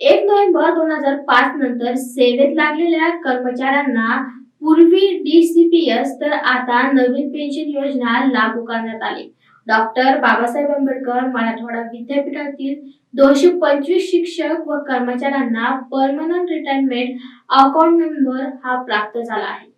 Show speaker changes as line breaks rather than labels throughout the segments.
एक नोव्हेंबर दोन हजार पाच नंतर सेवेत लागलेल्या कर्मचाऱ्यांना पूर्वी डीसीपीएस तर आता नवीन पेन्शन योजना लागू करण्यात आली. डॉक्टर बाबासाहेब आंबेडकर मराठवाडा विद्यापीठातील दोनशे पंचवीस शिक्षक व कर्मचाऱ्यांना परमनंट रिटायरमेंट अकाउंट नंबर हा प्राप्त झाला आहे.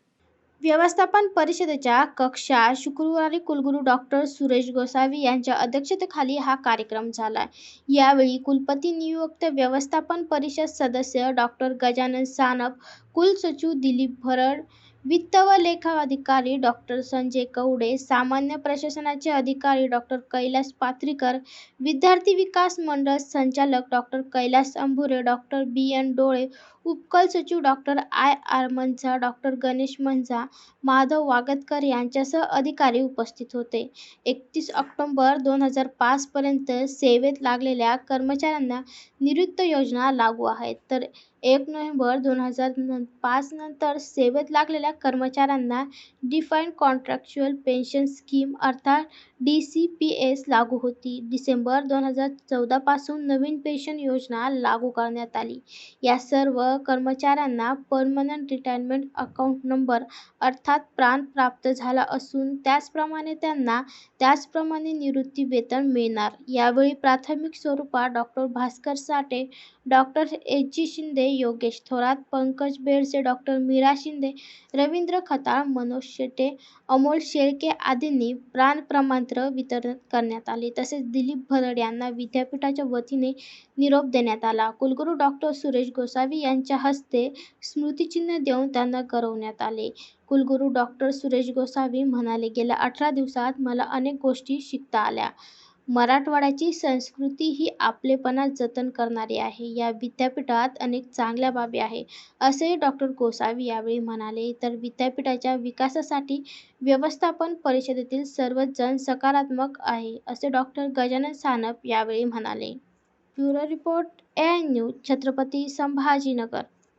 व्यवस्थापन परिषदेच्या कक्षात शुक्रवारी कुलगुरू डॉक्टर सुरेश गोसावी यांच्या अध्यक्षतेखाली हा कार्यक्रम झाला. यावेळी कुलपती नियुक्त व्यवस्थापन परिषद सदस्य डॉक्टर गजानन सानप कुलसचिव दिलीप भरड वित्त व लेखा अधिकारी डॉक्टर संजय कवडे सामान्य प्रशासनाचे अधिकारी डॉक्टर कैलास पात्रीकर विद्यार्थी विकास मंडळ संचालक doctor Kailas Ambhure doctor B. N. Dole उपकुलसचिव doctor I. R. Manza doctor Ganesh Manza Madhav Wagatkar यांच्यासह अधिकारी उपस्थित होते. एकतीस ऑक्टोंबर दोन हजार पाचपर्यंत सेवेत लागलेल्या कर्मचाऱ्यांना निवृत्त योजना लागू आहेत. तर एक नोव्हेंबर दोन हजार न पाच नंतर सेवेत लागलेल्या कर्मचाऱ्यांना डिफाईन्ड कॉन्ट्रॅक्च्युअल पेन्शन स्कीम अर्थात डी सी पी एस लागू होती. डिसेंबर दोन हजार चौदापासून नवीन पेन्शन योजना लागू करण्यात आली. या सर्व कर्मचाऱ्यांना परमनंट रिटायरमेंट अकाउंट नंबर अर्थात प्राण प्राप्त झाला असून त्याचप्रमाणे त्यांना त्याचप्रमाणे निवृत्ती वेतन मिळणार. यावेळी प्राथमिक स्वरूपात doctor Bhaskar Sathe doctor H G Shinde Yogesh Thorat Pankaj Bedse doctor Meera Shinde Ravindra Khatal Manoj Shete Amol Shelke आदींनी प्राण प्रमाणपत्र वितरण करण्यात आले. तसेच दिलीप भरड यांना विद्यापीठाच्या वतीने निरोप देण्यात आला. कुलगुरू डॉक्टर सुरेश गोसावी यांच्या हस्ते स्मृतिचिन्ह देऊन त्यांना गौरवण्यात आले. कुलगुरू डॉक्टर सुरेश गोसावी म्हणाले गेल्या अठरा दिवसात मला अनेक गोष्टी शिकता आल्या. मराठवाड्याची संस्कृती ही आपलेपणा जतन करणारी आहे. या विद्यापीठात अनेक चांगल्या बाबी आहे असेही डॉक्टर गोसावी यावेळी म्हणाले तर विद्यापीठाच्या विकासासाठी व्यवस्थापन परिषदेतील सर्वच जण सकारात्मक आहे असे डॉक्टर गजानन सानप यावेळी म्हणाले. Bureau report A news Chhatrapati Sambhajinagar.